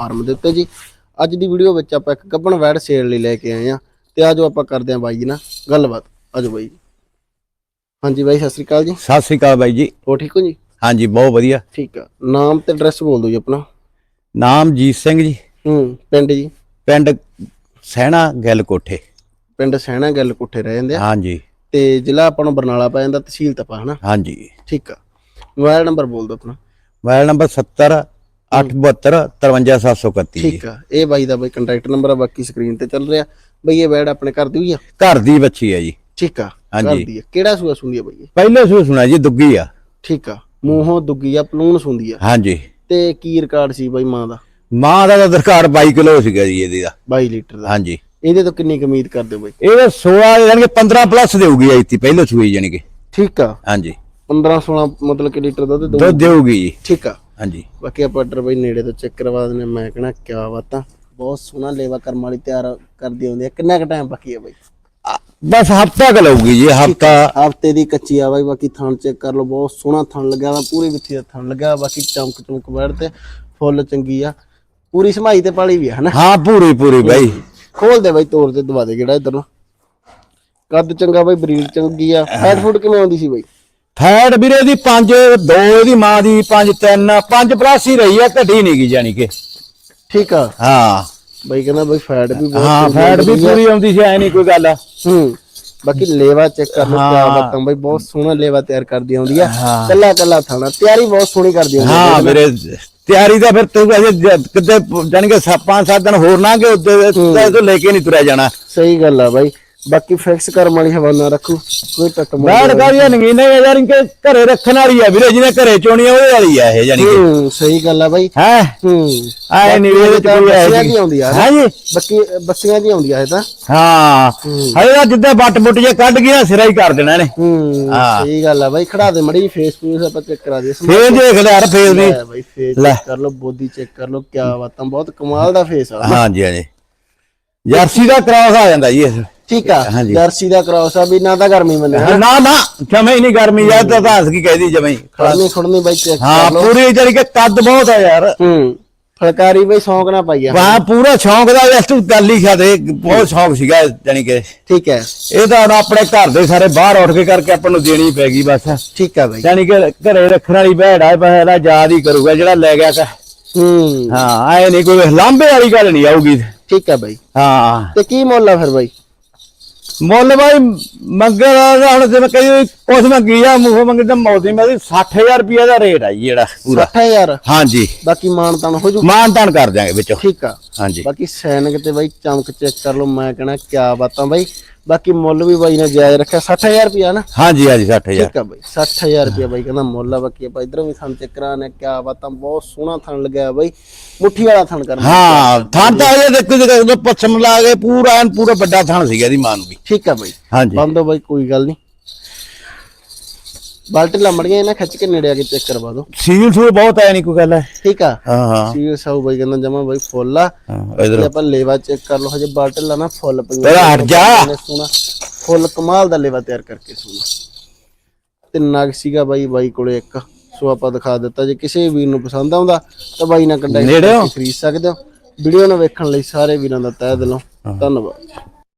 Farm ਦੇ ਉੱਤੇ ਜੀ। ਅੱਜ ਦੀ ਵੀਡੀਓ ਵਿੱਚ ਆਪਾਂ ਇੱਕ ਗੱਬਣ ਵੈੜ ਸੇਲ ਲਈ ਲੈ ਕੇ ਆਏ ਆ ਤੇ ਆਜੋ ਆਪਾਂ ਕਰਦੇ ਆਂ ਬਾਈ ਜੀ ਨਾਲ ਗੱਲਬਾਤ। ਆਜੋ ਬਾਈ ਹਾਂਜੀ ਬਾਈ ਸਤਿ ਸ੍ਰੀ ਅਕਾਲ ਜੀ। ਸਤਿ ਸ੍ਰੀ ਅਕਾਲ ਬਾਈ ਜੀ। ਹੋ ਠੀਕ ਹੋ ਜੀ? ਹਾਂਜੀ ਬਹੁਤ ਵਧੀਆ। ਠੀਕ ਆ। ਨਾਮ ਤੇ ਐਡਰੈਸ ਬੋਲ ਦਿਓ ਜੀ ਆਪਣਾ। ਨਾਮ ਜੀਤ ਸਿੰਘ ਜੀ। ਹੂੰ ਪਿੰਡ ਜੀ। ਪਿੰਡ ਸਹਿਣਾ ਗਿੱਲ ਕੋਠੇ। ਪਿੰਡ ਸਹਿਣਾ ਗੱਲ ਕੁੱਠੇ ਰਹਿ ਜਾਂਦੇ ਆ। ਹਾਂਜੀ। ਤੇ ਜ਼ਿਲ੍ਹਾ ਆਪਾਂ ਨੂੰ ਬਰਨਾਲਾ ਪੈ ਜਾਂਦਾ ਤਹਿਸੀਲ ਤਪਾ ਹਨਾ? ਹਾਂਜੀ। ਠੀਕ ਆ। ਮੋਬਾਈਲ ਨੰਬਰ ਬੋਲ ਦਿਓ ਆਪਣਾ। ਮੋਬਾਈਲ ਨੰਬਰ 70 872 53731 ਜੀ। ਠੀਕ ਆ। ਇਹ ਬਾਈ ਦਾ ਬਾਈ ਕੰਟੈਕਟ ਨੰਬਰ ਆ ਬਾਕੀ ਸਕਰੀਨ ਤੇ ਚੱਲ ਰਿਹਾ। ਬਈ ਇਹ ਵੈੜ ਆਪਣੇ ਘਰ ਦੀ ਹੋਈ ਆ? ਘਰ ਦੀ ਬੱਚੀ ਹੈ ਜੀ। ਠੀਕ ਆ ਹਾਂਜੀ। ਘਰ ਦੀ ਆ। ਕਿਹੜਾ ਸੂਆ ਸੁੰਦੀ ਆ ਬਾਈ ਇਹ? ਪਹਿਲੇ ਸੂ ਸੁਣਾ ਜੀ ਦੁੱਗੀ ਆ। ਠੀਕ ਆ। ਮੂੰਹੋਂ ਦੁੱਗੀ ਆ ਪਲੂਣ ਸੁੰਦੀ ਆ। ਹਾਂਜੀ। ਤੇ ਕੀ ਰਿਕਾਰਡ ਸੀ ਬਾਈ ਮਾਂ ਦਾ? ਮਾਂ ਦਾ ਤਾਂ ਦਰਕਾਰ 22 ਕਿਲੋ ਸੀਗਾ ਜੀ ਇਹਦੀ ਦਾ। 22 ਲੀਟਰ ਦਾ। ਹਾਂਜੀ। ਇਹਦੇ ਤੋਂ ਕਿੰਨੀ ਉਮੀਦ ਕਰਦੇ ਹੋ ਬਾਈ? ਇਹ 16 ਯਾਨੀ ਕਿ 15 ਪਲੱਸ ਦੇਊਗੀ ਆਈ ਤੀ ਪਹਿਲੇ ਸੂਈ ਯਾਨੀ ਕਿ। ਠੀਕ ਆ। ਹਾਂਜੀ। 15 16 ਮਤਲਬ ਕਿ ਲੀਟਰ ਦੁੱਧ ਦੇਊਗੀ ਜੀ। ਠੀਕ ਆ। ਹਾਂਜੀ। ਬਾਕੀ ਆਪਾਂ ਆਰਡਰ ਬਾਈ ਨੇੜੇ ਤੋਂ ਚੈੱਕ ਕਰਵਾ ਹਾਂ। ਮੈਂ ਕਹਣਾ ਕਿਆ ਬਾਤਾਂ ਬਹੁਤ ਸੋਹਣਾ ਲੇਵਾ ਕਰਮ ਵਾਲੀ ਤਿਆਰ ਕਰਦੀ ਹੁੰਦੀ ਆ। ਕਿੰਨਾ ਕੁ ਟਾਈਮ ਬਾਕੀ ਆ ਬਾਈ? ਬਸ ਹਫਤਾ ਕ ਲਊਗੀ ਜੀ ਹਫਤਾ। ਹਫ਼ਤੇ ਦੀ ਕੱਚੀ ਆ ਬਾਈ। ਬਾਕੀ ਥਣ ਚੈੱਕ ਕਰ ਲਓ। ਬਹੁਤ ਸੋਹਣਾ ਥਣ ਲੱਗਿਆ ਵਾ। ਪੂਰੀ ਵਿੱਥੀ ਦਾ ਥਣ ਲੱਗਿਆ ਵਾ, ਬਾਕੀ ਚਮਕ ਚਮਕ ਬੈਠ ਤੇ ਫੁੱਲ ਚੰਗੀ ਆ। ਪੂਰੀ ਸਮਾਈ ਤੇ ਪਾਲੀ ਵੀ ਆ ਹਨਾ? ਹਾਂ ਪੂਰੀ ਪੂਰੀ ਬਾਈ। ਖੋਲ ਦੇ ਬਾਈ ਤੋੜ ਤੇ ਦਵਾ ਦੇ। ਜਿਹੜਾ ਇਧਰ ਨੂੰ? ਕੱਦ ਚੰਗਾ ਬਾਈ ਬਰੀਡ ਚੰਗੀ ਆ। ਫੈਟ ਫੂਡ ਕਿਵੇਂ ਆਉਂਦੀ ਸੀ ਬਾਈ? ਫੈਟ ਵੀਰੇ ਦੀ 5 2 ਇਹਦੀ ਮਾਂ ਦੀ 5 3 5 ਪਲੱਸ ਹੀ ਰਹੀ ਆ ਘਟੀ ਨਹੀਂ ਗਈ ਜਾਨੀ ਕਿ। ਠੀਕ ਆ। ਹਾਂ। ਬਾਈ ਕਹਿੰਦਾ ਬਾਈ ਫੈਟ ਵੀ ਬਹੁਤ ਹਾਂ ਫੈਟ ਵੀ ਪੂਰੀ ਆਉਂਦੀ ਸੀ ਐ ਨਹੀਂ ਕੋਈ ਗੱਲ। ਹੂੰ ਬਾਕੀ ਲੇਵਾ ਚੈੱਕ ਕਰ ਲਓ ਕਿਆ ਬਾਤਾਂ ਬਾਈ ਬਹੁਤ ਸੋਹਣਾ ਲੇਵਾ ਤਿਆਰ ਕਰਦੀ ਆਉਂਦੀ ਆ। ਕੱਲਾ ਕੱਲਾ ਥਾਣਾ ਤਿਆਰੀ ਬਹੁਤ ਸੋਹਣੀ ਕਰਦੀ ਆਉਂਦੀ ਆ ਹਾਂ ਵੀਰੇ ਤਿਆਰੀ ਤਾਂ ਫਿਰ ਤੂੰ ਅਜੇ ਕਿਤੇ ਜਾਨੀ ਕਿ 5-7 ਦਿਨ ਹੋਰ ਨਾ ਕਿ ਉੱਤੇ ਤੋਂ ਲੈ ਕੇ ਨਹੀਂ ਤੁਰਿਆ ਜਾਣਾ। ਸਹੀ ਗੱਲ ਆ ਬਾਈ। ਬਾਕੀ ਫਿਕਸ ਕਰਮ ਵਾਲੀ ਹਵਾਨਾ ਰੱਖੂ ਕੋਈ ਟੱਟ ਮੋੜ ਬੈਠ ਕਰੀਏ ਨਗੀਨੇ ਯਾਰ ਇਨਕੇ ਘਰੇ ਰੱਖਣ ਵਾਲੀ ਆ ਵੀਰੇ ਜਿਹਨੇ ਘਰੇ ਚੋਣੀ ਆ ਉਹਦੇ ਵਾਲੀ ਆ ਇਹ ਜਾਨੀ ਕਿ। ਹੂੰ ਸਹੀ ਗੱਲ ਆ ਬਾਈ। ਹੈ? ਹੂੰ। ਆਏ ਨਹੀਂ ਇਹਦੇ ਚ ਕੋਈ ਬੱਸੀਆਂ ਦੀ ਆਉਂਦੀ ਆ ਹਾਂਜੀ ਬੱਕੀ ਬੱਸੀਆਂ ਦੀ ਆਉਂਦੀ ਆ ਇਹ ਤਾਂ। ਹਾਂ। ਹਲੇ ਤਾਂ ਜਿੱਦਾਂ ਬੱਟ ਬੁੱਟ ਜੇ ਕੱਢ ਗਿਆ ਸਿਰਾ ਹੀ ਕਰ ਦੇਣਾ ਨੇ ਹੂੰ। ਸਹੀ ਗੱਲ ਆ ਬਾਈ ਖੜਾ ਦੇ ਮੜੀ ਫੇਸ ਫੂਸ ਆਪਾਂ ਚੈੱਕ ਕਰਾ ਦੇ ਫੇਰ ਦੇਖ ਲੈ ਯਾਰ ਫੇਰ ਵੀ ਲੈ ਬਾਈ ਫੇਸ ਲੈ। ਚੈੱਕ ਕਰ ਲਓ ਬੋਡੀ ਚੈੱਕ ਕਰ ਲਓ ਕਿਆ ਬਾਤਾਂ ਬਹੁਤ ਕਮਾਲ ਦਾ ਫੇਸ ਆ। ਹਾਂਜੀ ਹਾਂਜੀ। ਜਰਸੀ ਦਾ ਕ੍ਰਾਸ ਆ ਜਾਂਦਾ ਜੀ ਇਹ। ਠੀਕ ਆ ਹਾਂਜੀ। ਜਰਸੀ ਦਾ ਕ੍ਰਾਸ ਆ ਵੀ ਨਾ ਤਾਂ ਗਰਮੀ ਮੰਨਿਆ ਨਾ ਨਾ ਜਮੇ ਹੀ ਨਹੀਂ ਗਰਮੀ ਯਾਰ ਤਾਂ ਹੱਸ ਕੀ ਕਹਿਦੀ ਜਮੇ ਖੜਨੀ ਖੜਨੀ ਬਾਈ ਚੈੱਕ ਹਾਂ ਕਰ ਲਓ। ਪੂਰੀ ਜਿਹੜੀ ਕਿ ਕੱਦ ਬਹੁਤ ਆ ਯਾਰ। ਹੂੰ ਫਲਕਾਰੀ ਬਾਈ ਸ਼ੌਂਕ ਨਾ ਪਾਈ ਆ। ਵਾਹ ਪੂਰਾ ਸ਼ੌਂਕ ਦਾ ਯਾਰ ਤੂੰ ਗੱਲ ਹੀ ਖਾਦੇ ਬਹੁਤ ਸ਼ੌਂਕ ਸੀਗਾ ਜਾਨੀ ਕਿ। ਠੀਕ ਹੈ। ਇਹ ਤਾਂ ਹੁਣ ਆਪਣੇ ਘਰ ਦੇ ਸਾਰੇ ਬਾਹਰ ਉੱਠ ਕੇ ਕਰਕੇ ਆਪਾਂ ਨੂੰ ਦੇਣੀ ਪੈ ਗਈ ਬਸ। ਠੀਕ ਆ ਬਾਈ। ਜਾਨੀ ਕਿ ਘਰੇ ਰੱਖਣ ਵਾਲੀ ਭੈੜ ਆ ਪਹਿਲਾ ਯਾਦ ਹੀ ਕਰੂਗਾ ਜਿਹੜਾ ਲੈ ਗਿਆ ਕਾ ਹੂੰ। ਹਾਂ ਐ ਨਹੀਂ ਕੋਈ ਲਾਂਬੇ ਵਾਲੀ ਗੱਲ ਨਹੀਂ ਆਊਗੀ। ਠੀਕ ਆ ਬਾਈ। ਹਾਂ। ਤੇ ਕੀ ਮੁੱਲ ਆ ਫਿਰ ਬਾਈ? ਮੁੱਲ ਬਾਈ ਮੰਗਿਆ ਦਾ ਹੁਣ ਜਿਵੇਂ ਕਹੀ ਉਸ ਮੰਗੀ ਆ ਮੂੰਹ ਮੰਗੀ ਤਾਂ ਮੌਦੀ ਮੈਂ 60000 ਰੁਪਏ ਦਾ ਰੇਟ ਆ ਜੀ ਜਿਹੜਾ ਪੂਰਾ। 60000 ਹਾਂਜੀ। ਬਾਕੀ ਮਾਨ ਤਾਨ ਹੋ ਜੂ? ਮਾਨ ਤਾਨ ਕਰ ਦਿਆਂਗੇ ਵਿੱਚੋਂ। ਠੀਕ ਆ। ਹਾਂਜੀ। ਬਾਕੀ ਸੈਨਿਕ ਤੇ ਬਾਈ ਚਮਕ ਚੈੱਕ ਕਰ ਲਓ ਮੈਂ ਕਹਣਾ ਕਿਆ ਬਾਤਾਂ ਬਾਈ। ਬਾਕੀ ਮੁੱਲ ਵੀ ਬਾਈ ਨੇ ਜਾਇਜ਼ ਰੱਖਿਆ 60000 ਰੁਪਿਆ ਨਾ। ਹਾਂਜੀ ਹਾਂਜੀ 60000 ਠੀਕ ਆ ਬਾਈ 60000 ਰੁਪਿਆ ਬਾਈ ਕਹਿੰਦਾ ਮੁੱਲ ਆ ਬਾਕੀ ਆਪਾਂ ਇਧਰੋਂ ਵੀ ਥਣ ਚੈੱਕ ਕਰਾਣੇ ਕਿਆ ਬਾਤਾਂ ਬਹੁਤ ਸੋਹਣਾ ਥਣ ਲੱਗਿਆ ਬਾਈ। ਮੁੱਠੀ ਵਾਲਾ ਥਣ ਕਰਨਾ ਹਾਂ ਥਾਂ ਤਾਂ ਇਹ ਦੇਖੋ ਜਦੋਂ ਪੱਛਮ ਲਾ ਕੇ ਪੂਰਾ ਐਨ ਪੂਰਾ ਵੱਡਾ ਥਾਂ ਸੀਗਾ ਇਹਦੀ ਮਾਂ ਨੂੰ ਵੀ। ਠੀਕ ਆ ਬਾਈ। ਹਾਂਜੀ। ਬੰਦੋ ਬਾਈ ਕੋਈ ਗੱਲ ਨਹੀਂ। ਬਾਲਟੀ ਲੰਮੜੀਆਂ ਇਹਨਾਂ ਖਿੱਚ ਕੇ ਨੇੜੇ ਆ ਕੇ ਚੈੱਕ ਕਰਵਾ ਦਿਓ। ਸੀਲ ਸੂਲ ਬਹੁਤ ਆਇਆ ਨਹੀਂ ਕੋਈ ਗੱਲ ਹੈ। ਠੀਕ ਆ? ਹਾਂ ਹਾਂ। ਸੀਲ ਸਾਊ ਬਾਈ ਕਹਿੰਦਾ ਜਮਾ ਬਾਈ ਫੁੱਲ ਆ। ਇਧਰ। ਆਪਾਂ ਲੇਵਾ ਚੈੱਕ ਕਰ ਲਓ ਹਜੇ ਬਾਲਟੀ ਲਾ ਨਾ ਫੁੱਲ ਪਈਆਂ ਤੇਰਾ ਹਟ ਜਾ। ਨੇ ਸੋਹਣਾ। ਫੁੱਲ ਕਮਾਲ ਦਾ ਲੇਵਾ ਤਿਆਰ ਕਰਕੇ ਸੋਹਣਾ। ਤੇ ਨਗ ਸੀਗਾ ਬਾਈ ਬਾਈ ਕੋਲੇ ਇੱਕ। ਸੋ ਆਪਾਂ ਦਿਖਾ ਦਿੱਤਾ ਜੇ ਕਿਸੇ ਵੀਰ ਨੂੰ ਪਸੰਦ ਆਉਂਦਾ ਤਾਂ ਬਾਈ ਨਾਲ ਕੰਟੈਕਟ ਖਰੀਦ ਸਕਦੇ ਹੋ। ਵੀਡੀਓ ਨੂੰ ਵੇਖਣ ਲਈ ਸਾਰੇ ਵੀਰਾਂ ਦਾ ਤਹਿ ਦਿਲੋਂ। ਧੰਨਵਾਦ।